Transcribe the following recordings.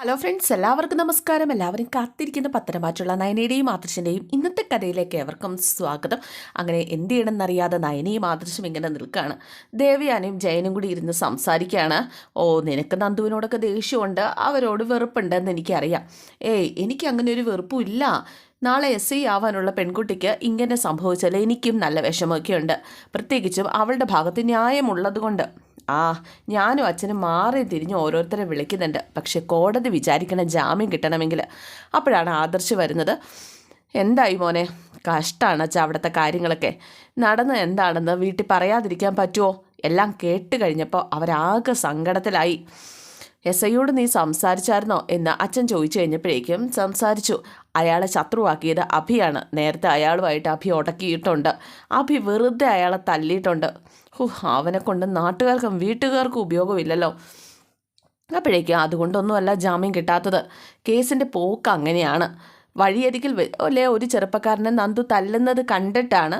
Hello friends എല്ലാവർക്കും നമസ്കാരം. എല്ലാവരും കാത്തിരിക്കുന്ന പത്രമാറ്റുള്ള നയനയുടെയും ആദർശന്റെയും ഇന്നത്തെ കഥയിലേക്ക് ഏവർക്കും സ്വാഗതം. അങ്ങനെ എന്ത് ചെയ്യണമെന്നറിയാതെ നയനയും ആദർശം ഇങ്ങനെ നിൽക്കുകയാണ് ദേവയാനയും ജയനും കൂടി ഇരുന്ന് സംസാരിക്കുകയാണ്. ഓ നിനക്ക് നന്ദുവിനോടൊക്കെ ദേഷ്യമുണ്ട്. അവരോട് വെറുപ്പുണ്ടെന്ന് എനിക്കറിയാം. ഏയ് എനിക്ക് അങ്ങനെ ഒരു വെറുപ്പും ഇല്ല. നാളെ എസ് ഐ ആവാനുള്ള പെൺകുട്ടിക്ക് ഇങ്ങനെ സംഭവിച്ചാൽ എനിക്കും നല്ല വിഷമമൊക്കെയുണ്ട്. പ്രത്യേകിച്ചും അവളുടെ ഭാഗത്ത് ന്യായമുള്ളതുകൊണ്ട്. ആ ഞാനും അച്ഛനും മാറി തിരിഞ്ഞ് ഓരോരുത്തരെ വിളിക്കുന്നുണ്ട്. പക്ഷെ കോടതി വിചാരിക്കണ ജാമ്യം കിട്ടണമെങ്കിൽ അപ്പോഴാണ് ആദർശ് വരുന്നത്. എന്തായി മോനെ? കഷ്ടമാണ് അച്ഛാ അവിടുത്തെ കാര്യങ്ങളൊക്കെ. നടന്ന് എന്താണെന്ന് വീട്ടിൽ പറയാതിരിക്കാൻ പറ്റുമോ എല്ലാം കേട്ട് കഴിഞ്ഞപ്പോൾ അവരാകെ സങ്കടത്തിലായി. എസ് ഐയോട് നീ സംസാരിച്ചായിരുന്നോ എന്ന് അച്ഛൻ ചോദിച്ചു കഴിഞ്ഞപ്പോഴേക്കും സംസാരിച്ചു. അയാളെ ശത്രുവാക്കിയത് അഭിയാണ്. നേരത്തെ അയാളുമായിട്ട് അഭി ഉടക്കിയിട്ടുണ്ട് അഭി വെറുതെ അയാളെ തല്ലിയിട്ടുണ്ട്. ഹു അവനെ കൊണ്ട് നാട്ടുകാർക്കും വീട്ടുകാർക്കും ഉപയോഗമില്ലല്ലോ. അപ്പോഴേക്കും അതുകൊണ്ടൊന്നുമല്ല ജാമ്യം കിട്ടാത്തത്. കേസിന്റെ പോക്ക് അങ്ങനെയാണ്. വഴിയരികിൽ അല്ലെ ഒരു ചെറുപ്പക്കാരനെ നന്ദു തല്ലുന്നത് കണ്ടിട്ടാണ്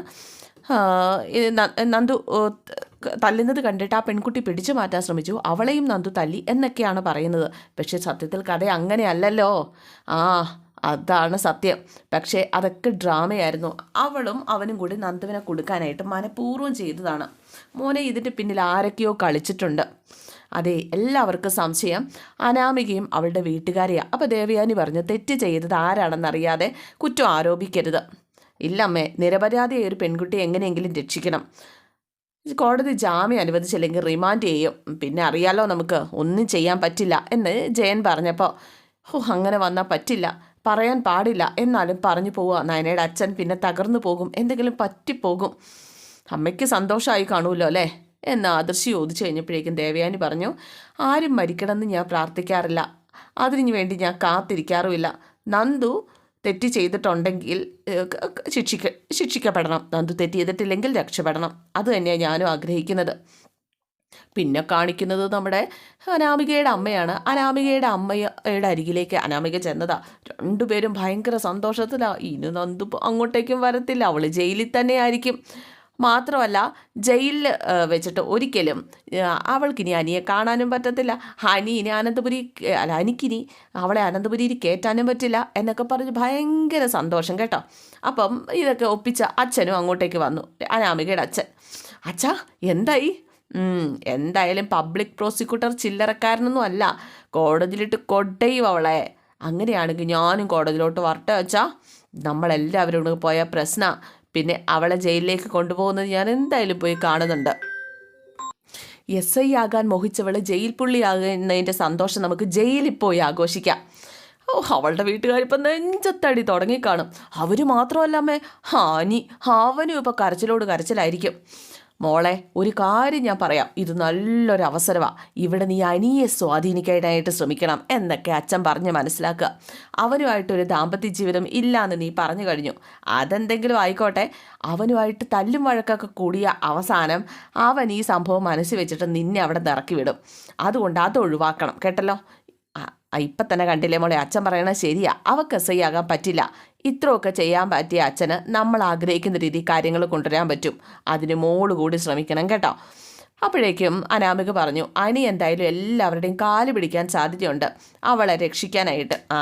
നന്ദു തല്ലുന്നത് കണ്ടിട്ട് ആ പെൺകുട്ടി പിടിച്ചു മാറ്റാൻ ശ്രമിച്ചു. അവളെയും നന്ദു തല്ലി എന്നൊക്കെയാണ് പറയുന്നത്. പക്ഷേ സത്യത്തിൽ കഥ അങ്ങനെയല്ലല്ലോ. ആ അതാണ് സത്യം. പക്ഷേ അതൊക്കെ ഡ്രാമയായിരുന്നു. അവളും അവനും കൂടി നന്ദുവിനെ കൊടുക്കാനായിട്ട് മനഃപൂർവം ചെയ്തതാണ്. മോനെ ഇതിന്റെ പിന്നിൽ ആരൊക്കെയോ കളിച്ചിട്ടുണ്ട്. അതെ എല്ലാവർക്കും സംശയം. അനാമികയും അവളുടെ വീട്ടുകാരെയാണ് അപ്പോൾ ദേവയാനി പറഞ്ഞു തെറ്റ് ചെയ്തത് ആരാണെന്നറിയാതെ കുറ്റം ആരോപിക്കരുത്. ഇല്ലമ്മേ നിരപരാധിയായ ഒരു പെൺകുട്ടിയെ എങ്ങനെയെങ്കിലും രക്ഷിക്കണം. കോടതി ജാമ്യം അനുവദിച്ചില്ലെങ്കിൽ റിമാൻഡ് ചെയ്യും. പിന്നെ അറിയാലോ നമുക്ക് ഒന്നും ചെയ്യാൻ പറ്റില്ല എന്ന് ജയൻ പറഞ്ഞപ്പോൾ ഓ അങ്ങനെ വന്നാൽ പറ്റില്ല പറയാൻ പാടില്ല എന്നാലും പറഞ്ഞു പോവുക. നയനയുടെ അച്ഛൻ പിന്നെ തകർന്നു പോകും എന്തെങ്കിലും പറ്റിപ്പോകും. അമ്മയ്ക്ക് സന്തോഷമായി കാണുമല്ലോ അല്ലേ? എന്ന് ആദർശി ചോദിച്ചു കഴിഞ്ഞപ്പോഴേക്കും ദേവയാനി പറഞ്ഞു ആരും മരിക്കണമെന്ന് ഞാൻ പ്രാർത്ഥിക്കാറില്ല. അതിനു വേണ്ടി ഞാൻ കാത്തിരിക്കാറുമില്ല. നന്ദു തെറ്റ് ചെയ്തിട്ടുണ്ടെങ്കിൽ ശിക്ഷിക്ക ശിക്ഷിക്കപ്പെടണം. നന്ദു തെറ്റ് ചെയ്തിട്ടില്ലെങ്കിൽ രക്ഷപ്പെടണം. അത് തന്നെയാണ് ഞാനും ആഗ്രഹിക്കുന്നത്. പിന്നെ കാണിക്കുന്നത് നമ്മുടെ അനാമികയുടെ അമ്മയാണ്. അനാമികയുടെ അമ്മയുടെ അരികിലേക്ക് അനാമിക ചെന്നതാ. രണ്ടുപേരും ഭയങ്കര സന്തോഷത്തിലാണ് ഇനി നന്ദു അങ്ങോട്ടേക്കും വരത്തില്ല. അവൾ ജയിലിൽ തന്നെ ആയിരിക്കും. മാത്രമല്ല ജയിലിൽ വെച്ചിട്ട് ഒരിക്കലും അവൾക്ക് അവൾക്കിനി അനിയെ കാണാനും പറ്റത്തില്ല. ഹനി ഇനി അനന്തപുരി അല്ല അനിക്കിനി അവളെ അനന്തപുരിയിൽ കയറ്റാനും പറ്റില്ല എന്നൊക്കെ പറഞ്ഞ് ഭയങ്കര സന്തോഷം കേട്ടോ. അപ്പം ഇതൊക്കെ ഒപ്പിച്ച അച്ഛനും അങ്ങോട്ടേക്ക് വന്നു. അനാമികയുടെ അച്ഛൻ. അച്ഛാ എന്തായി? എന്തായാലും പബ്ലിക് പ്രോസിക്യൂട്ടർ ചില്ലറക്കാരനൊന്നും അല്ല. കോടതിയിലിട്ട് കൊടയും അവളെ. അങ്ങനെയാണെങ്കിൽ ഞാനും കോടതിയിലോട്ട് വരട്ടെ വെച്ചാൽ നമ്മളെല്ലാവരും പോയ പ്രശ്ന. പിന്നെ അവളെ ജയിലിലേക്ക് കൊണ്ടുപോകുന്നത് ഞാൻ എന്തായാലും പോയി കാണുന്നുണ്ട്. എസ് ഐ ആകാൻ മോഹിച്ചവൾ ജയിൽ പുള്ളിയാകുന്നതിന്റെ സന്തോഷം നമുക്ക് ജയിലിൽ പോയി ആഘോഷിക്കാം. ഓ അവളുടെ വീട്ടുകാരിപ്പം നെഞ്ചത്തടി തുടങ്ങിക്കാണും. അവർ മാത്രമല്ല അമ്മേ ഹാനി ഹാവനും ഇപ്പോൾ കരച്ചിലോട് കരച്ചിലായിരിക്കും. മോളെ ഒരു കാര്യം ഞാൻ പറയാം. ഇത് നല്ലൊരു ഇവിടെ നീ അനിയെ സ്വാധീനിക്കാനായിട്ട് ശ്രമിക്കണം എന്നൊക്കെ അച്ഛൻ പറഞ്ഞ് മനസ്സിലാക്കുക. അവനുമായിട്ടൊരു ദാമ്പത്യ ജീവിതം ഇല്ലാന്ന് നീ പറഞ്ഞു കഴിഞ്ഞു. അതെന്തെങ്കിലും ആയിക്കോട്ടെ. അവനുമായിട്ട് തല്ലും വഴക്കൊക്കെ കൂടിയ അവസാനം അവൻ ഈ സംഭവം മനസ്സിൽ വെച്ചിട്ട് നിന്നെ അവിടെ നിറക്കി വിടും. അതുകൊണ്ട് അത് ഒഴിവാക്കണം. കേട്ടല്ലോ? ഇപ്പം തന്നെ കണ്ടില്ലേ മോളെ? അച്ഛൻ പറയണത് ശരിയാ. അവക്ക് എസ് ഐ ആകാൻ പറ്റില്ല. ഇത്രയൊക്കെ ചെയ്യാൻ പറ്റിയ അച്ഛന് നമ്മൾ ആഗ്രഹിക്കുന്ന രീതി കാര്യങ്ങൾ കൊണ്ടുവരാൻ പറ്റും. അതിന് മോൾ കൂടി ശ്രമിക്കണം കേട്ടോ. അപ്പോഴേക്കും അനാമിക പറഞ്ഞു അനി എന്തായാലും എല്ലാവരുടെയും കാൽ പിടിക്കാൻ സാധ്യതയുണ്ട്. അവളെ രക്ഷിക്കാനായിട്ട്. ആ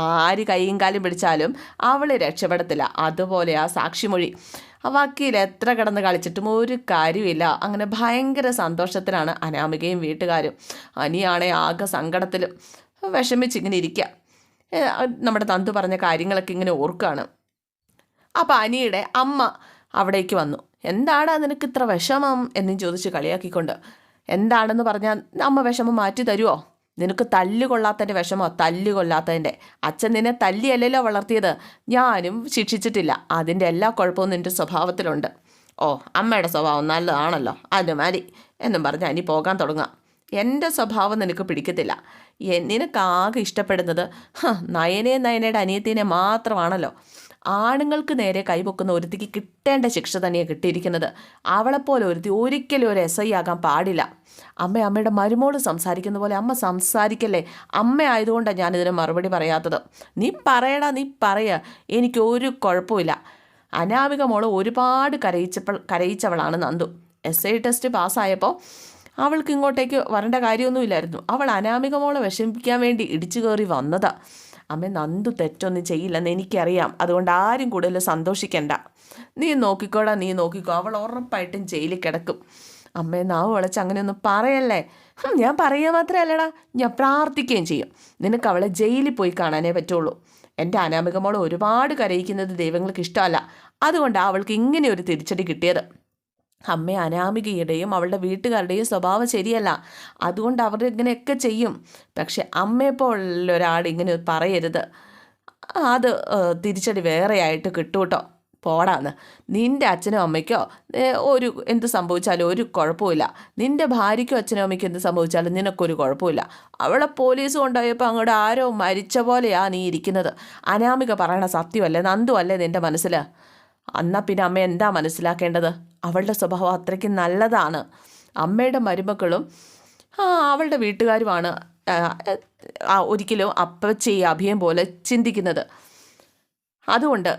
ആര് കൈയും കാലും പിടിച്ചാലും അവളെ രക്ഷപ്പെടത്തില്ല. അതുപോലെ ആ സാക്ഷിമൊഴി. വക്കീൽ എത്ര കിടന്ന് കളിച്ചിട്ടും ഒരു കാര്യമില്ല അങ്ങനെ ഭയങ്കര സന്തോഷത്തിലാണ് അനാമികയും വീട്ടുകാരും. അനിയാണെ ആകെ സങ്കടത്തിലും വിഷമിച്ചിങ്ങനെ ഇരിക്കുക നമ്മുടെ തന്തു പറഞ്ഞ കാര്യങ്ങളൊക്കെ ഇങ്ങനെ ഓർക്കുകയാണ് അപ്പോൾ അനിയുടെ അമ്മ അവിടേക്ക് വന്നു. എന്താണ് നിനക്ക് ഇത്ര വിഷമം? എന്നും ചോദിച്ച് കളിയാക്കിക്കൊണ്ട്. എന്താണെന്ന് പറഞ്ഞാൽ അമ്മ വിഷമം മാറ്റി തരുമോ നിനക്ക് തല്ല് കൊള്ളാത്തതിന്റെ വിഷമോ? തല്ല് കൊള്ളാത്തതിന്റെ അച്ഛൻ നിന്നെ തല്ലിയല്ലല്ലോ വളർത്തിയത്. ഞാനും ശിക്ഷിച്ചിട്ടില്ല. അതിന്റെ എല്ലാ കുഴപ്പവും നിന്റെ സ്വഭാവത്തിലുണ്ട്. ഓ അമ്മയുടെ സ്വഭാവം നല്ലതാണല്ലോ. അത് മതി എന്നും പറഞ്ഞ് അനി പോകാൻ തുടങ്ങാം എന്റെ സ്വഭാവം നിനക്ക് പിടിക്കത്തില്ല. നിനക്ക് നിനക്കാകെ ഇഷ്ടപ്പെടുന്നത് നയനെ നയനയുടെ അനിയത്തിനെ മാത്രമാണല്ലോ. ആണുങ്ങൾക്ക് നേരെ കൈപൊക്കുന്ന ഒരുത്തിക്ക് കിട്ടേണ്ട ശിക്ഷ തന്നെയാണ് കിട്ടിയിരിക്കുന്നത്. അവളെപ്പോലെ ഒരുത്തി ഒരിക്കലും ഒരു എസ് ഐ ആകാൻ പാടില്ല. അമ്മ അമ്മയുടെ മരുമോൾ സംസാരിക്കുന്ന പോലെ അമ്മ സംസാരിക്കല്ലേ? അമ്മ ആയതുകൊണ്ടാണ് ഞാനിതിന് മറുപടി പറയാത്തത്. നീ പറയടാ നീ പറയ. എനിക്ക് ഒരു കുഴപ്പമില്ല അനാമിക മോൾ ഒരുപാട് കരയിച്ചപ്പോൾ കരയിച്ചവളാണ് നന്ദു. എസ് ഐ ടെസ്റ്റ് പാസ്സായപ്പോൾ അവൾക്ക് ഇങ്ങോട്ടേക്ക് വരേണ്ട കാര്യമൊന്നുമില്ലായിരുന്നു. അവൾ അനാമിക മോളെ വിഷമിപ്പിക്കാൻ വേണ്ടി ഇടിച്ചു കയറി വന്നതാ. അമ്മ നന്ദു തെറ്റൊന്നും ചെയ്യില്ലെന്ന് എനിക്കറിയാം. അതുകൊണ്ട് ആരും കൂടുതൽ സന്തോഷിക്കണ്ട. നീ നോക്കിക്കോടാ നീ നോക്കിക്കോ. അവൾ ഉറപ്പായിട്ടും ജയിലിൽ കിടക്കും. അമ്മയെ നാവ് വിളച്ച് അങ്ങനെയൊന്നും പറയല്ലേ? ഞാൻ പറയുക മാത്രമല്ലടാ. ഞാൻ പ്രാർത്ഥിക്കുകയും ചെയ്യും. നിനക്ക് അവളെ ജയിലിൽ പോയി കാണാനേ പറ്റുള്ളൂ. എന്റെ അനാമിക മോളെ ഒരുപാട് കരയിക്കുന്നത് ദൈവങ്ങൾക്ക് ഇഷ്ടമല്ല. അതുകൊണ്ടാണ് അവൾക്ക് ഇങ്ങനെ ഒരു തിരിച്ചടി കിട്ടിയത്. അമ്മ അനാമികയുടെയും അവളുടെ വീട്ടുകാരുടെയും സ്വഭാവം ശരിയല്ല. അതുകൊണ്ട് അവർ ഇങ്ങനെയൊക്കെ ചെയ്യും. പക്ഷെ അമ്മയെപ്പോലുള്ള ഒരാൾ ഇങ്ങനെ പറയരുത്. അത് തിരിച്ചടി വേറെയായിട്ട് കിട്ടും കേട്ടോ പോടാന്ന്. നിന്റെ അച്ഛനും അമ്മയ്ക്കോ ഒരു എന്ത് സംഭവിച്ചാലും ഒരു കുഴപ്പമില്ല നിന്റെ ഭാര്യയ്ക്കോ അച്ഛനും അമ്മയ്ക്കോ എന്ത് സംഭവിച്ചാലും നിനക്കൊരു കുഴപ്പമില്ല അവളെ പോലീസ് കൊണ്ടുപോയപ്പോൾ അങ്ങോട്ട് ആരോ മരിച്ച പോലെയാണ് നീ ഇരിക്കുന്നത്. അനാമിക പറയണ സത്യമല്ലേ നന്ദു അല്ലേ നിന്റെ മനസ്സിൽ എന്നാ പിന്നെ അമ്മ എന്താ മനസ്സിലാക്കേണ്ടത്? അവളുടെ സ്വഭാവം അത്രയ്ക്ക് നല്ലതാണ്. അമ്മയുടെ മരുമക്കളും അവളുടെ വീട്ടുകാരുമാണ് ഒരിക്കലും അപ്പച്ചി അഭിയം പോലെ ചിന്തിക്കുന്നത്. അതുകൊണ്ട്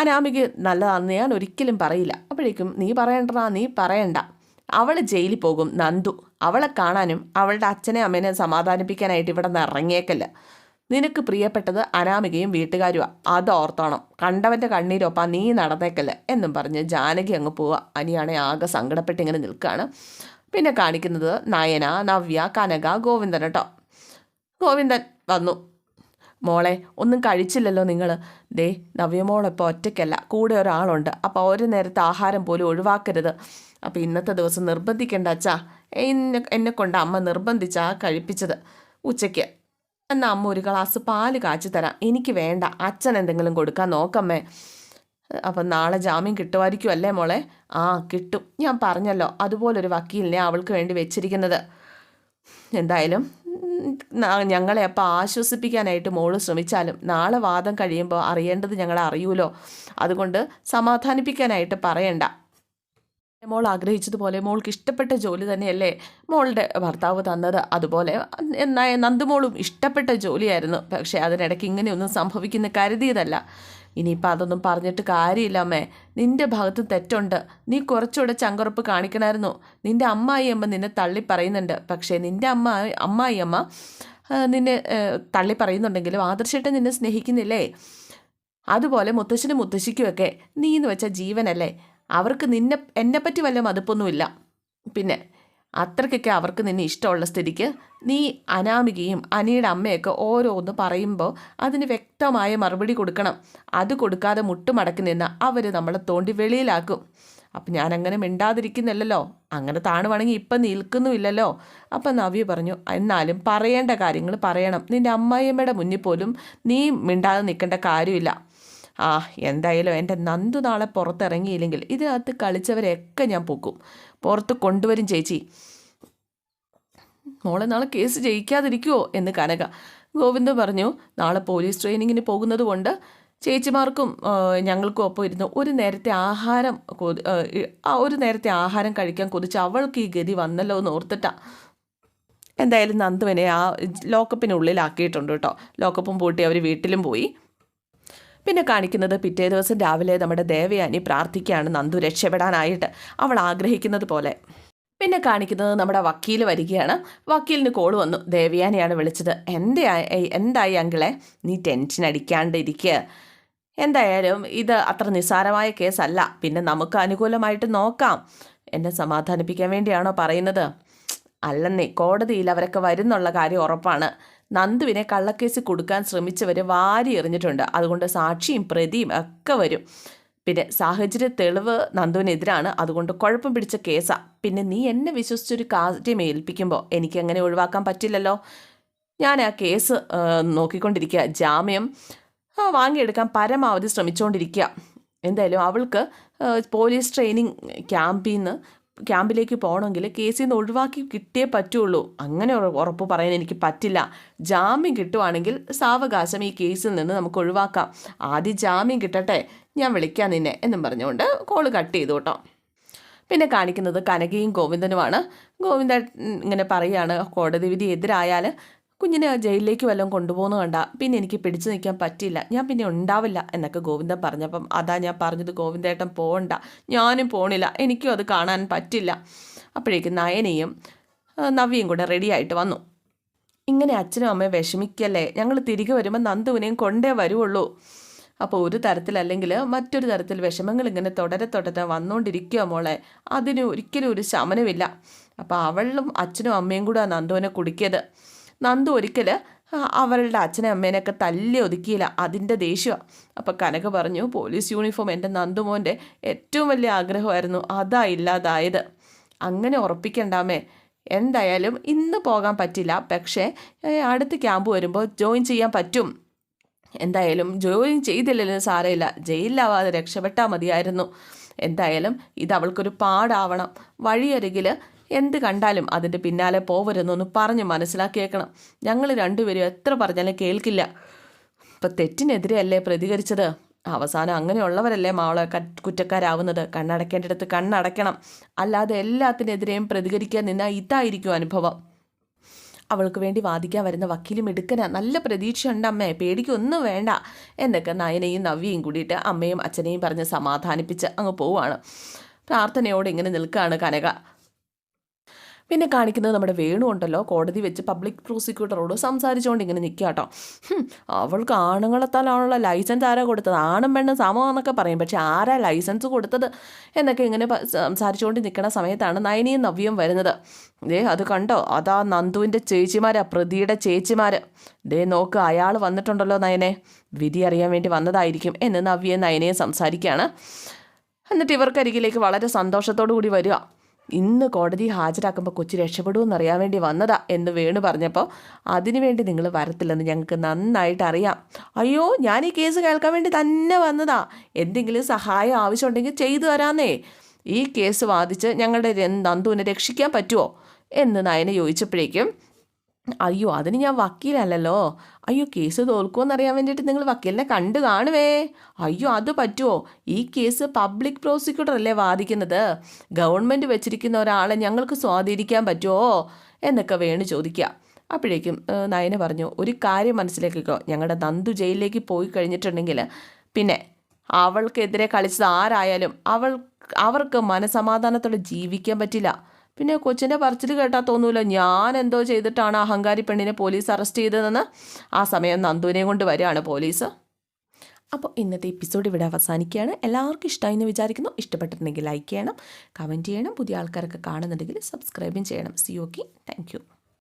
അനാമിക്ക് നല്ലതാണെന്ന് ഞാൻ ഒരിക്കലും പറയില്ല. അപ്പോഴേക്കും നീ പറയണ്ടാ നീ പറയണ്ട. അവൾ ജയിലിൽ പോകും നന്ദു. അവളെ കാണാനും അവളുടെ അച്ഛനെ അമ്മേനെ സമാധാനിപ്പിക്കാനായിട്ട് ഇവിടെ നിന്ന് ഇറങ്ങിയേക്കല്ല. നിനക്ക് പ്രിയപ്പെട്ടത് അനാമികയും വീട്ടുകാരുവാ. അത് ഓർത്തോണം. കണ്ടവന്റെ കണ്ണീരൊപ്പാ നീ നടന്നേക്കല്ല എന്നും പറഞ്ഞ് ജാനകി അങ്ങ് പോവുക അനിയാണെ ആകെ സങ്കടപ്പെട്ട് ഇങ്ങനെ നിൽക്കുകയാണ് പിന്നെ കാണിക്കുന്നത് നയന നവ്യ കനക ഗോവിന്ദൻ കേട്ടോ. ഗോവിന്ദൻ വന്നു. മോളെ ഒന്നും കഴിച്ചില്ലല്ലോ നിങ്ങൾ ദേ നവ്യമോളിപ്പോൾ ഒറ്റയ്ക്കല്ല. കൂടെ ഒരാളുണ്ട്. അപ്പോൾ ഒരു നേരത്തെ ആഹാരം പോലും ഒഴിവാക്കരുത്. അപ്പോൾ ഇന്നത്തെ ദിവസം നിർബന്ധിക്കേണ്ട അച്ഛാ. എന്നെ എന്നെ കൊണ്ട് അമ്മ നിർബന്ധിച്ചാ കഴിപ്പിച്ചത്. ഉച്ചയ്ക്ക് എന്നാൽ അമ്മ ഒരു ഗ്ലാസ് പാൽ കാച്ചി തരാം. എനിക്ക് വേണ്ട. അച്ഛൻ എന്തെങ്കിലും കൊടുക്കാൻ നോക്കമ്മേ. അപ്പം നാളെ ജാമ്യം കിട്ടുമായിരിക്കും അല്ലേ മോളെ? ആ കിട്ടും. ഞാൻ പറഞ്ഞല്ലോ. അതുപോലൊരു വക്കീലിനെ അവൾക്ക് വേണ്ടി വെച്ചിരിക്കുന്നത്. എന്തായാലും ഞങ്ങളെ അപ്പം ആശ്വസിപ്പിക്കാനായിട്ട് മോൾ ശ്രമിച്ചാലും നാളെ വാദം കഴിയുമ്പോൾ അറിയേണ്ടത് ഞങ്ങളെ അറിയൂലോ. അതുകൊണ്ട് സമാധാനിപ്പിക്കാനായിട്ട് പറയണ്ട. മോൾ ആഗ്രഹിച്ചതുപോലെ മോൾക്ക് ഇഷ്ടപ്പെട്ട ജോലി തന്നെയല്ലേ മോളുടെ ഭർത്താവ് തന്നത്. അതുപോലെ എന്നായ നന്ദുമോളും ഇഷ്ടപ്പെട്ട ജോലിയായിരുന്നു. പക്ഷേ അതിനിടയ്ക്ക് ഇങ്ങനെയൊന്നും സംഭവിക്കുന്ന കരുതിയതല്ല. ഇനിയിപ്പോൾ അതൊന്നും പറഞ്ഞിട്ട് കാര്യമില്ല അമ്മേ. നിന്റെ ഭാഗത്ത് തെറ്റുണ്ട്. നീ കുറച്ചുകൂടെ ചങ്കുറപ്പ് കാണിക്കണമായിരുന്നു. നിന്റെ അമ്മായി അമ്മ നിന്നെ തള്ളി പറയുന്നുണ്ട്. പക്ഷേ നിന്റെ അമ്മ അമ്മായി അമ്മ നിന്നെ തള്ളി പറയുന്നുണ്ടെങ്കിലും ആദർശേട്ടൻ നിന്നെ സ്നേഹിക്കുന്നില്ലേ? അതുപോലെ മുത്തശ്ശനും മുത്തശ്ശിക്കുമൊക്കെ നീ എന്ന് വെച്ച ജീവനല്ലേ? അവർക്ക് നിന്നെ എന്നെപ്പറ്റി വല്ല മതിപ്പൊന്നുമില്ല. പിന്നെ അത്രയ്ക്കൊക്കെ അവർക്ക് നിന്നെ ഇഷ്ടമുള്ള സ്ഥിതിക്ക് നീ അനാമികയും അനിയുടെ അമ്മയൊക്കെ ഓരോന്ന് പറയുമ്പോൾ അതിന് വ്യക്തമായ മറുപടി കൊടുക്കണം. അത് കൊടുക്കാതെ മുട്ടുമടക്കി നിന്ന് അവർ നമ്മളെ തോണ്ടി വെളിയിലാക്കും. അപ്പം ഞാൻ അങ്ങനെ മിണ്ടാതിരിക്കുന്നില്ലല്ലോ. അങ്ങനെ താണുവാണെങ്കിൽ ഇപ്പം നിൽക്കുന്നുമില്ലല്ലോ. അപ്പം നവ്യ പറഞ്ഞു എന്നാലും പറയേണ്ട കാര്യങ്ങൾ പറയണം. നിന്റെ അമ്മായിയമ്മയുടെ മുന്നിൽ പോലും നീ മിണ്ടാതെ നിൽക്കേണ്ട കാര്യമില്ല. ആ എന്തായാലും എന്റെ നന്ദു നാളെ പുറത്തിറങ്ങിയില്ലെങ്കിൽ ഇതിനകത്ത് കളിച്ചവരെയൊക്കെ ഞാൻ പൊക്കും. പുറത്ത് കൊണ്ടുവരും ചേച്ചി. മോളെ നാളെ കേസ് ജയിക്കാതിരിക്കുമോ എന്ന് കനക. ഗോവിന്ദ് പറഞ്ഞു നാളെ പോലീസ് ട്രെയിനിങ്ങിന് പോകുന്നത് കൊണ്ട് ചേച്ചിമാർക്കും ഞങ്ങൾക്കും ഒപ്പം ഇരുന്ന് ഒരു നേരത്തെ ആഹാരം ആ ഒരു നേരത്തെ ആഹാരം കഴിക്കാൻ കൊതിച്ച് അവൾക്ക് ഈ ഗതി വന്നല്ലോ എന്ന് ഓർത്തിട്ടാ. എന്തായാലും നന്ദുവിനെ ആ ലോക്കപ്പിനുള്ളിലാക്കിയിട്ടുണ്ട് കേട്ടോ. ലോക്കപ്പും പൂട്ടി അവർ വീട്ടിലും പോയി. പിന്നെ കാണിക്കുന്നത് പിറ്റേ ദിവസം രാവിലെ നമ്മുടെ ദേവയാനി പ്രാർത്ഥിക്കുകയാണ് നന്ദു രക്ഷപ്പെടാനായിട്ട്. അവൾ ആഗ്രഹിക്കുന്നത് പോലെ. പിന്നെ കാണിക്കുന്നത് നമ്മുടെ വക്കീൽ വരികയാണ്. വക്കീലിന് കോൾ വന്നു. ദേവയാനിയാണ് വിളിച്ചത്. എന്റെ എന്തായി അങ്കിളെ? നീ ടെൻഷൻ അടിക്കാണ്ട് ഇരിക്കുക എന്തായാലും ഇത് അത്ര നിസ്സാരമായ കേസല്ല. പിന്നെ നമുക്ക് അനുകൂലമായിട്ട് നോക്കാം. എന്നെ സമാധാനിപ്പിക്കാൻ വേണ്ടിയാണോ പറയുന്നത്? അല്ലെന്നേ കോടതിയിൽ അവരൊക്കെ വരുന്നുള്ള കാര്യം ഉറപ്പാണ്. നന്ദുവിനെ കള്ളക്കേസ് കൊടുക്കാൻ ശ്രമിച്ചവർ വാരി എറിഞ്ഞിട്ടുണ്ട്. അതുകൊണ്ട് സാക്ഷിയും പ്രതിയും ഒക്കെ വരും. പിന്നെ സാഹചര്യ തെളിവ് നന്ദുവിനെതിരാണ്. അതുകൊണ്ട് കുഴപ്പം പിടിച്ച കേസാണ് പിന്നെ നീ എന്നെ വിശ്വസിച്ചൊരു കാര്യം ഏൽപ്പിക്കുമ്പോൾ എനിക്ക് അങ്ങനെ ഒഴിവാക്കാൻ പറ്റില്ലല്ലോ. ഞാൻ ആ കേസ് നോക്കിക്കൊണ്ടിരിക്കുക. ജാമ്യം വാങ്ങിയെടുക്കാൻ പരമാവധി ശ്രമിച്ചുകൊണ്ടിരിക്കുക എന്തായാലും അവൾക്ക് പോലീസ് ട്രെയിനിങ് ക്യാമ്പിൽ നിന്ന് ക്യാമ്പിലേക്ക് പോകണമെങ്കിൽ കേസിൽ നിന്ന് ഒഴിവാക്കി കിട്ടിയേ പറ്റുള്ളൂ. അങ്ങനെ ഉറ- ഉറപ്പ് പറയാൻ എനിക്ക് പറ്റില്ല. ജാമ്യം കിട്ടുവാണെങ്കിൽ സാവകാശം ഈ കേസിൽ നിന്ന് നമുക്ക് ഒഴിവാക്കാം. ആദ്യം ജാമ്യം കിട്ടട്ടെ ഞാൻ വിളിക്കാം നിന്നെ എന്നും പറഞ്ഞുകൊണ്ട് കോൾ കട്ട് ചെയ്തു കേട്ടോ. പിന്നെ കാണിക്കുന്നത് കനകയും ഗോവിന്ദനുമാണ്. ഗോവിന്ദൻ ഇങ്ങനെ പറയുകയാണ് കോടതി വിധി എതിരായാൽ കുഞ്ഞിനെ ആ ജയിലിലേക്ക് വല്ലതും കൊണ്ടുപോകുന്നു കണ്ട പിന്നെ എനിക്ക് പിടിച്ചു നിൽക്കാൻ പറ്റില്ല ഞാൻ പിന്നെ ഉണ്ടാവില്ല എന്നൊക്കെ ഗോവിന്ദൻ പറഞ്ഞപ്പം അതാ ഞാൻ പറഞ്ഞത് ഗോവിന്ദേട്ടൻ പോകണ്ട ഞാനും പോണില്ല. എനിക്കും അത് കാണാൻ പറ്റില്ല. അപ്പോഴേക്കും നയനയും നവ്യയും കൂടെ റെഡിയായിട്ട് വന്നു. ഇങ്ങനെ അച്ഛനും അമ്മയും വിഷമിക്കല്ലേ? ഞങ്ങൾ തിരികെ വരുമ്പോൾ നന്ദുവിനെയും കൊണ്ടേ വരുള്ളൂ അപ്പോൾ ഒരു തരത്തിലല്ലെങ്കിൽ മറ്റൊരു തരത്തിൽ വിഷമങ്ങൾ ഇങ്ങനെ തുടരെ തുടരെ വന്നുകൊണ്ടിരിക്കുക മോളെ. അതിന് ഒരിക്കലും ഒരു ശമനമില്ല. അപ്പോൾ അവളും അച്ഛനും അമ്മയും കൂടെ നന്ദുവിനെ കുടിക്കിയത്. നന്ദു ഒരിക്കൽ അവരുടെ അച്ഛനെ അമ്മേനെയൊക്കെ തല്ലി ഒതുക്കിയില്ല. അതിന്റെ ദേഷ്യമാണ് അപ്പോൾ കനക പറഞ്ഞു പോലീസ് യൂണിഫോം എന്റെ നന്ദുമോന്റെ ഏറ്റവും വലിയ ആഗ്രഹമായിരുന്നു. അതാ ഇല്ലാതായത്. അങ്ങനെ ഉറപ്പിക്കണ്ടാമേ എന്തായാലും ഇന്ന് പോകാൻ പറ്റില്ല. പക്ഷേ അടുത്ത് ക്യാമ്പ് വരുമ്പോൾ ജോയിൻ ചെയ്യാൻ പറ്റും. എന്തായാലും ജോയിൻ ചെയ്തില്ലെങ്കിലും സാരമില്ല. ജയിലിലാവാതെ രക്ഷപ്പെട്ടാൽ മതിയായിരുന്നു. എന്തായാലും ഇത് അവൾക്കൊരു പാടാവണം. വഴിയരികിൽ എന്ത് കണ്ടാലും അതിന്റെ പിന്നാലെ പോവരുതെന്നൊന്ന് പറഞ്ഞ് മനസ്സിലാക്കിയേക്കണം. ഞങ്ങൾ രണ്ടുപേരും എത്ര പറഞ്ഞാലും കേൾക്കില്ല. ഇപ്പം തെറ്റിനെതിരെയല്ലേ പ്രതികരിച്ചത്? അവസാനം അങ്ങനെയുള്ളവരല്ലേ മാവളെ കുറ്റക്കാരാവുന്നത്? കണ്ണടക്കേണ്ടടുത്ത് കണ്ണടയ്ക്കണം. അല്ലാതെ എല്ലാത്തിനെതിരെയും പ്രതികരിക്കാൻ നിന്നാൽ ഇതായിരിക്കും അനുഭവം. അവൾക്ക് വേണ്ടി വാദിക്കാൻ വരുന്ന വക്കീലും എടുക്കന നല്ല പ്രതീക്ഷയുണ്ട് അമ്മേ. പേടിക്കൊന്നും വേണ്ട. എന്നൊക്കെ നയനയും നവ്യയും കൂടിയിട്ട് അമ്മയും അച്ഛനെയും പറഞ്ഞ് സമാധാനിപ്പിച്ച് അങ്ങ് പോവുകയാണ് പ്രാർത്ഥനയോടെ ഇങ്ങനെ നിൽക്കുകയാണ് കനക. പിന്നെ കാണിക്കുന്നത് നമ്മുടെ വേണു ഉണ്ടല്ലോ കോടതി വെച്ച് പബ്ലിക് പ്രോസിക്യൂട്ടറോട് സംസാരിച്ചുകൊണ്ട് ഇങ്ങനെ നിൽക്കുക കേട്ടോ അവൾക്ക് ആണുങ്ങളെത്താലാണുള്ള ലൈസൻസ് ആരാ കൊടുത്തത്? ആണും പെണ്ണും സമം എന്നൊക്കെ പറയും. പക്ഷെ ആരാ ലൈസൻസ് കൊടുത്തത് എന്നൊക്കെ ഇങ്ങനെ സംസാരിച്ചുകൊണ്ട് നിൽക്കുന്ന സമയത്താണ് നയനിയും നവ്യയും വരുന്നത്. ദേ അത് കണ്ടോ? അതാ നന്ദുവിന്റെ ചേച്ചിമാരാ പ്രതിയുടെ ചേച്ചിമാർ ദേ നോക്ക് അയാൾ വന്നിട്ടുണ്ടല്ലോ നയനെ. വിധി അറിയാൻ വേണ്ടി വന്നതായിരിക്കും എന്ന് നവ്യം നയനയെ സംസാരിക്കുകയാണ് എന്നിട്ട് ഇവർക്കരികിലേക്ക് വളരെ സന്തോഷത്തോടു കൂടി വരിക. ഇന്ന് കോടതി ഹാജരാക്കുമ്പോൾ കൊച്ചി രക്ഷപ്പെടുമെന്ന് അറിയാൻ വേണ്ടി വന്നതാ എന്ന് വേണു പറഞ്ഞപ്പോൾ അതിനുവേണ്ടി നിങ്ങൾ വരത്തില്ലെന്ന് ഞങ്ങൾക്ക് നന്നായിട്ട് അറിയാം. അയ്യോ ഞാൻ ഈ കേസ് കേൾക്കാൻ വേണ്ടി തന്നെ വന്നതാ. എന്തെങ്കിലും സഹായം ആവശ്യമുണ്ടെങ്കിൽ ചെയ്തു തരാന്നേ. ഈ കേസ് വാദിച്ച് ഞങ്ങളുടെ നന്ദുവിനെ രക്ഷിക്കാൻ പറ്റുമോ എന്ന് നയന ചോദിച്ചപ്പോഴേക്കും അയ്യോ അതിന് ഞാൻ വക്കീലല്ലല്ലോ. അയ്യോ കേസ് തോൽക്കുമെന്നറിയാൻ വേണ്ടിയിട്ട് നിങ്ങൾ വക്കീലിനെ കണ്ടു കാണുവേ. അയ്യോ അത് പറ്റുമോ ഈ കേസ് പബ്ലിക് പ്രോസിക്യൂട്ടർ അല്ലേ വാദിക്കുന്നത്? ഗവൺമെന്റ് വെച്ചിരിക്കുന്ന ഒരാളെ ഞങ്ങൾക്ക് സ്വാധീനിക്കാൻ പറ്റുമോ എന്നൊക്കെ വേണു ചോദിക്കുക. അപ്പോഴേക്കും നയന പറഞ്ഞു ഒരു കാര്യം മനസ്സിലാക്കിക്കോ. ഞങ്ങളുടെ നന്ദു ജയിലിലേക്ക് പോയി കഴിഞ്ഞിട്ടുണ്ടെങ്കിൽ പിന്നെ അവൾക്കെതിരെ കളിച്ചത് ആരായാലും അവൾ അവർക്ക് മനസമാധാനത്തോടെ ജീവിക്കാൻ പറ്റില്ല. പിന്നെ കൊച്ചിന്റെ പറച്ചിൽ കേട്ടാൽ തോന്നൂല. ഞാൻ എന്തോ ചെയ്തിട്ടാണ് അഹങ്കാരി പെണ്ണിനെ പോലീസ് അറസ്റ്റ് ചെയ്തതെന്ന്. ആ സമയം നന്ദുവിനെയും കൊണ്ട് വരികയാണ് പോലീസ്. അപ്പോൾ ഇന്നത്തെ എപ്പിസോഡ് ഇവിടെ അവസാനിക്കുകയാണ്. എല്ലാവർക്കും ഇഷ്ടമായി എന്ന് വിചാരിക്കുന്നു. ഇഷ്ടപ്പെട്ടിട്ടുണ്ടെങ്കിൽ ലൈക്ക് ചെയ്യണം കമന്റ് ചെയ്യണം. പുതിയ ആൾക്കാരൊക്കെ കാണുന്നുണ്ടെങ്കിൽ സബ്സ്ക്രൈബും ചെയ്യണം. C okay thank